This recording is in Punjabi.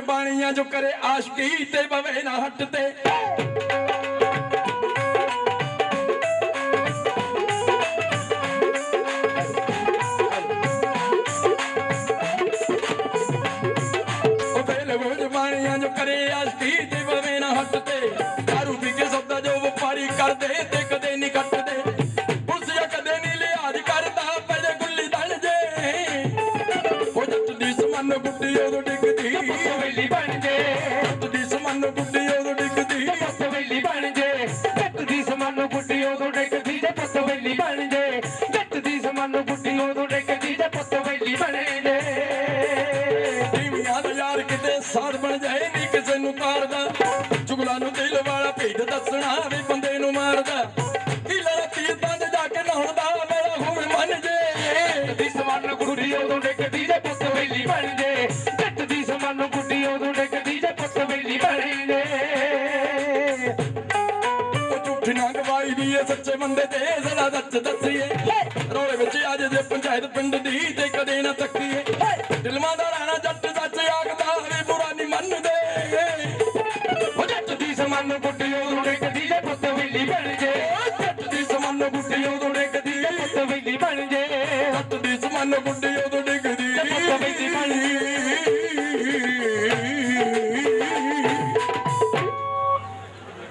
ਬਾਣੀਆਂ ਜੋ ਕਰੇ ਆਸ਼ਕੀ ਤੇ ਬਵੇ ਨਾ ਹੱਟ ਤੇ। ਕਰਦੇ ਤੇ। ਸਮਨ ਗੁੱਡੀ ਉਦੋਂ ਡਿੱਗਦੀ। ਵੇਲੀ ਬਣ ਜੇ। ਜੱਟ ਦੀ ਸਮਨ ਗੁੱਡੀ ਉਦੋਂ ਡਿੱਗਦੀ। ਪੁੱਤ ਵੇਲੀ ਬਣ ਜੇ। ਜੱਟ ਦੀ ਸਮਾਨੋ ਗੁੱਡੀ ਉਦੋਂ ਡਿੱਗਦੀ ਜੇ। ਪੁੱਤ ਵੇਲੀ ਬਣ ਜੇ। ਜੱਟ ਦੀ ਸਮਾਨੋ ਗੁੱਡੀ ਉਦੋਂ ਡਿੱਗਦੀ ਜੇ। ਪੁੱਤ ਵੇਲੀ ਬਣ ਜੇ। ਟੀਵੀਆਂ ਦਾ ਯਾਰ ਕਿਤੇ ਸਾਰ ਬਣ ਜਾਏ ਨਹੀਂ ਕਿਸੇ ਨੂੰ ਤਾਰਦਾ। ਚੁਗਲਾ ਨੂੰ ਦਿਲ ਵਾਲਾ ਭੇਦ ਦੱਸਣਾ ਵੀ ਬੰਦੇ ਨੂੰ ਮਾਰਦਾ। ਹੀਲਾ ਤੀਰ ਤੰਦ ਜਾ ਕੇ ਨਹਾਉਣ ਉਹ ਝੂਠੀ ਨਾ ਗਵਾਈ ਦੀ ਏ ਸੱਚੇ ਬੰਦੇ ਤੇ ਜ਼ਰਾ ਸੱਚ ਦੱਸੀਏ। ਰੋਲੇ ਵਿੱਚ ਅੱਜ ਜੇ ਪੰਚਾਇਤ ਪਿੰਡ ਦੀ ਤੇ ਕਦੇ ਨਾ ਤੱਕੀਏ ਦਿਲਮਾਂ ਦਾ ਰਾਣਾ ਜੱਟ ਸੱਚ ਆਖਦਾ ਵੀ ਬੁਰਾ ਨਹੀਂ ਮੰਨਦੇ। ਉਹ ਜੱਟ ਦੀ ਸਮਾਨੋ ਗੁੱਡੀ ਉਦੋਂ ਡਿੱਗਦੀ ਜੇ ਪੁੱਤ ਵੇਲੀ ਬਣ ਜੇ। ਜੱਟ ਦੀ ਸਮਾਨ ਗੁੱਡੀ ਉਦੋਂ ਡਿੱਗਦੀ ਪੁੱਤ ਵੇਲੀ ਬਣ ਜੇ। ਜੱਟ ਦੀ ਸਮਾਨ ਗੁੱਡੀ ਉਦੋਂ ਡਿੱਗਦੀ ਪੁੱਤ ਵੇਲੀ ਬਣ ਜੇ।